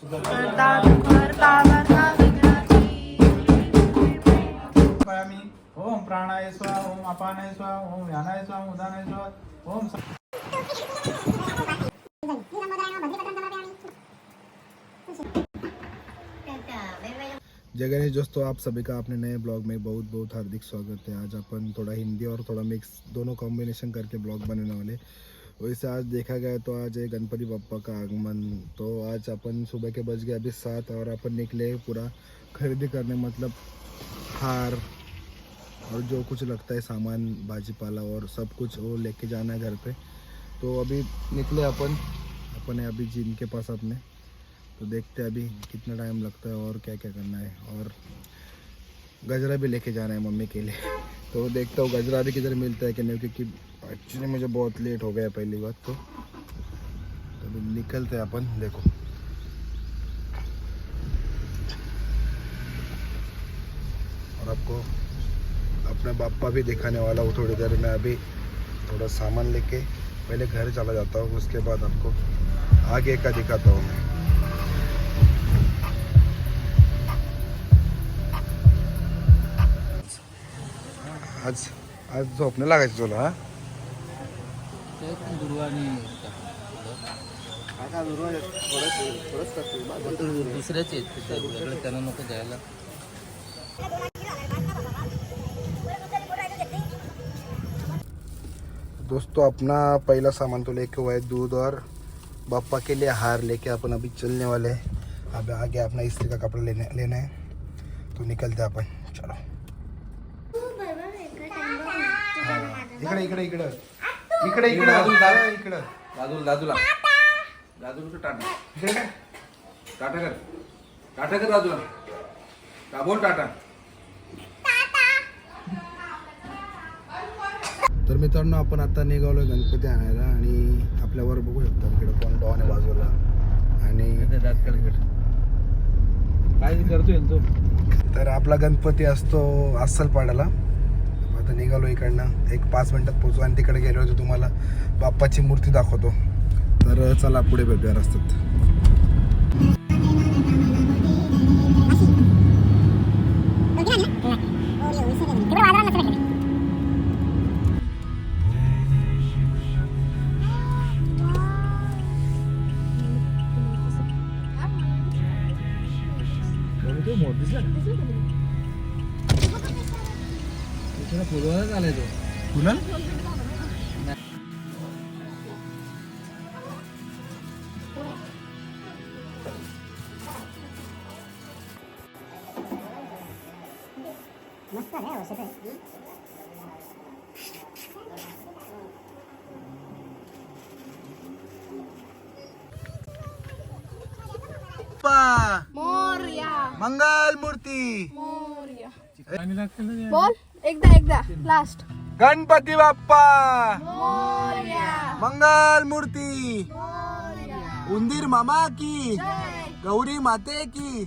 ओम प्राणाय ओम अपानाय ओम उदानाय ओम जय गणेश दोस्तों, आप सभी का अपने नए ब्लॉग में बहुत बहुत हार्दिक स्वागत है। आज अपन थोड़ा हिंदी और थोड़ा मिक्स दोनों कॉम्बिनेशन करके ब्लॉग बनाने वाले। वैसे आज देखा गया तो आज है गणपति बप्पा का आगमन तो आज अपन सुबह के बज गए अभी सात और अपन निकले पूरा खरीदी करने मतलब हार और जो कुछ लगता है सामान, भाजीपाला और सब कुछ वो लेके जाना है घर पे। तो अभी निकले अपन अपन है अभी जिम के पास अपने। तो देखते अभी कितना टाइम लगता है और क्या क्या करना है। और गजरा भी लेके जाना है मम्मी के लिए। तो देखता हूँ गजरा भी किधर मिलता है कि नहीं, क्योंकि एक्चुअली मुझे बहुत लेट हो गया पहली बात तो। अभी तो निकलते हैं अपन, देखो। और आपको अपना बापा भी दिखाने वाला हूँ थोड़ी देर में अभी। थोड़ा सामान लेके पहले घर चला जाता हूँ, उसके बाद आपको आगे का दिखाता हूँ मैं। आज आज झोपणे लागायचं तुला हा? त्यांना नको द्यायला दोस्तों अपना पहला सामान तो लेके हुआ है दूध और पापा के लिए हार लेके अपन अभी चलने वाले हैं। अब आगे अपना इस्त्री का कपड़ा लेने लेना है। तो निकलते हैं अपन। चलो। इकडे इकडे इकडे। इकडे इकडे. इकडे इकडे. दादूला दादूला दादूला. टाटा इकडे काय? टाटा कर. टाटा कर दादूला. का बोल टाटा. तर मित्रांनो आपण आता निघालोय गणपती आणायला आणि आपल्यावर बघू शकता इकडे कोण डॉन आहे बाजूला. आणि काय करतोय तो? तर आपला गणपती असतो अस्सल पाड्याला निघालो इकडनं. एक पाच मिनिटात पोहोचू आणि तिकडे गेलो होतो तुम्हाला. बाप्पाची मूर्ती दाखवतो. तर चला पुढे भेटूया रस्त्यात. फुलवायला आलाय तो. तुला मोरया. मंगल मूर्ती. मोरया. बोल. एकदा एकदा. लास्ट गणपती बाप्पा! मंगल मूर्ती! उंदीर मामा की गौरी माते की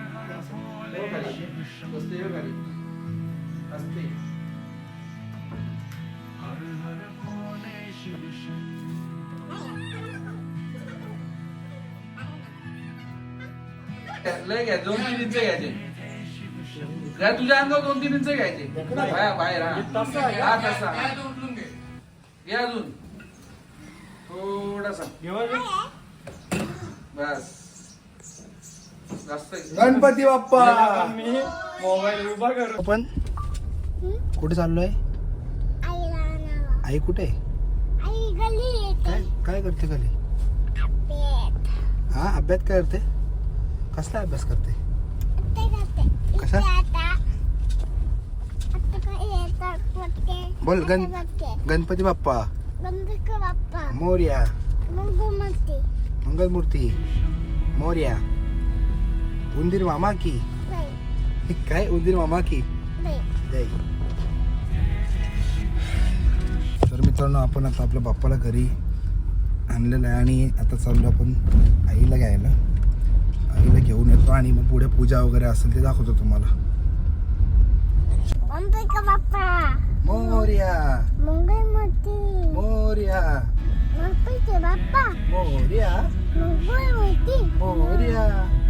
लय घ्या दोन तीन इंच घ्यायचे. तुझ्या अंगावर दोन तीन इंच घ्यायचे बाहेर हा तसा. घे अजून. थोडासा. बस. गणपती बाप्पा. आपण कुठे चाललोय? आई कुठे? काय काय करते खाली हा अभ्यास काय करते? कसला अभ्यास करते? कशा बोल गण गणपती बाप्पा. मोर्या. मंगलमूर्ती. मोर्या. उंदीर मामा की? काय उंदीर मामा की? जय तर मित्रांनो आपण आता आपल्या बाप्पाला घरी आणलेलं आहे आणि आता चाललो आपण आईला घ्यायला. आईला घेऊन येतो आणि मग पुढे पूजा वगैरे असेल ते दाखवतो तुम्हाला. बाप्पा? मोर्या. मोर्या. मोर्या. मोर्या.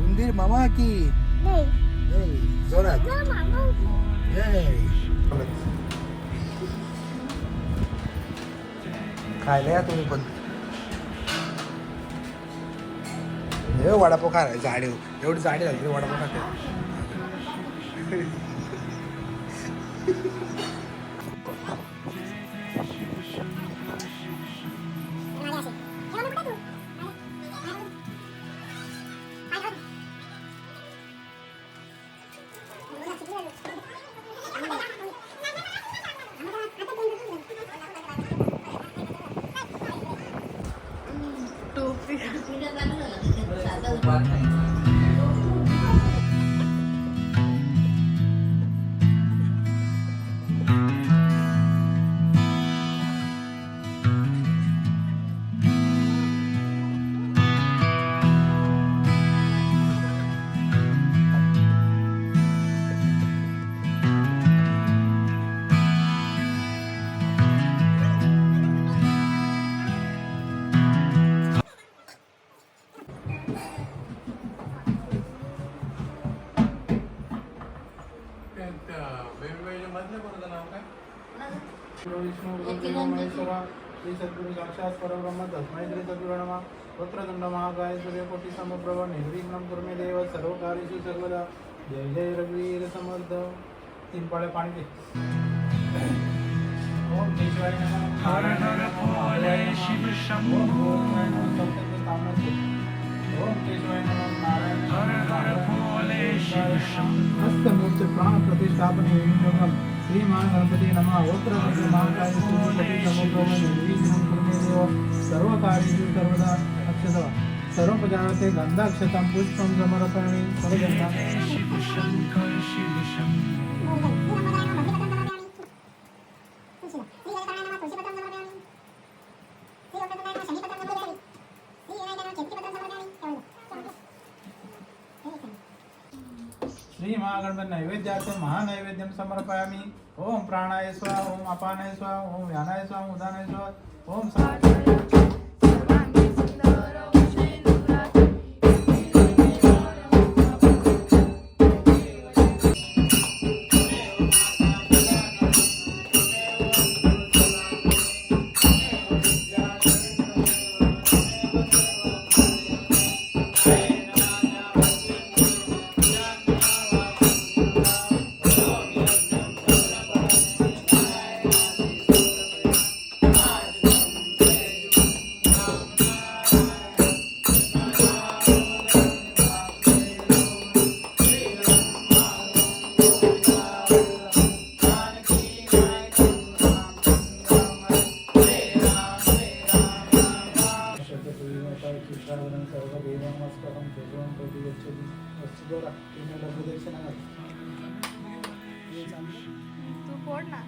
उंदीर मामा की जोरात खायला या तुम्ही पण हे वडापाव खा जाडे एवढी जाडी झाली वडापाव खाते महेश्वरा श्री सद्गुरु साक्षात परब्रह्म तस्मै श्री सद्गुरु नमः महाकाय सूर्यकोटी समप्रभ निर्विघ्नं कुर्मे देव सर्व कार्येषु सर्वदा जय जय रघुवीर समर्थ तीन पाळे पाणी दे ओम केशवाय नमः हर हर भोले शिव शंभो ओम केशवाय नमः नारायण हर हर भोले हस्तमूर्ति प्राण प्रतिष्ठापने विनियोगम श्री महागणपती नमः. महाकाय सूर्यकोटी सर्वदा सर्वपजाते गन्धाक्षतं पुष्पं समर्पयामि सर्वगन्धा श्री महागणपती नैवेद्याचं महानैवेद्यं समर्पयामि ओम प्राणाय स्वाहा ओम अपानाय स्वाहा ओम व्यानाय स्वाहा उदानाय स्वाहा ओम तू फोड ना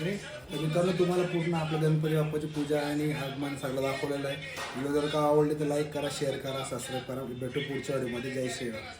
अरे तर मित्रांनो तुम्हाला पूर्ण आपल्या गणपती बाप्पाची पूजा आणि हनुमान सगळं दाखवलेलं आहे. व्हिडिओ जर का आवडले तर लाईक करा शेअर करा सबस्क्राईब करा. भेटू पुढच्या व्हिडिओमध्ये जय श्रीराम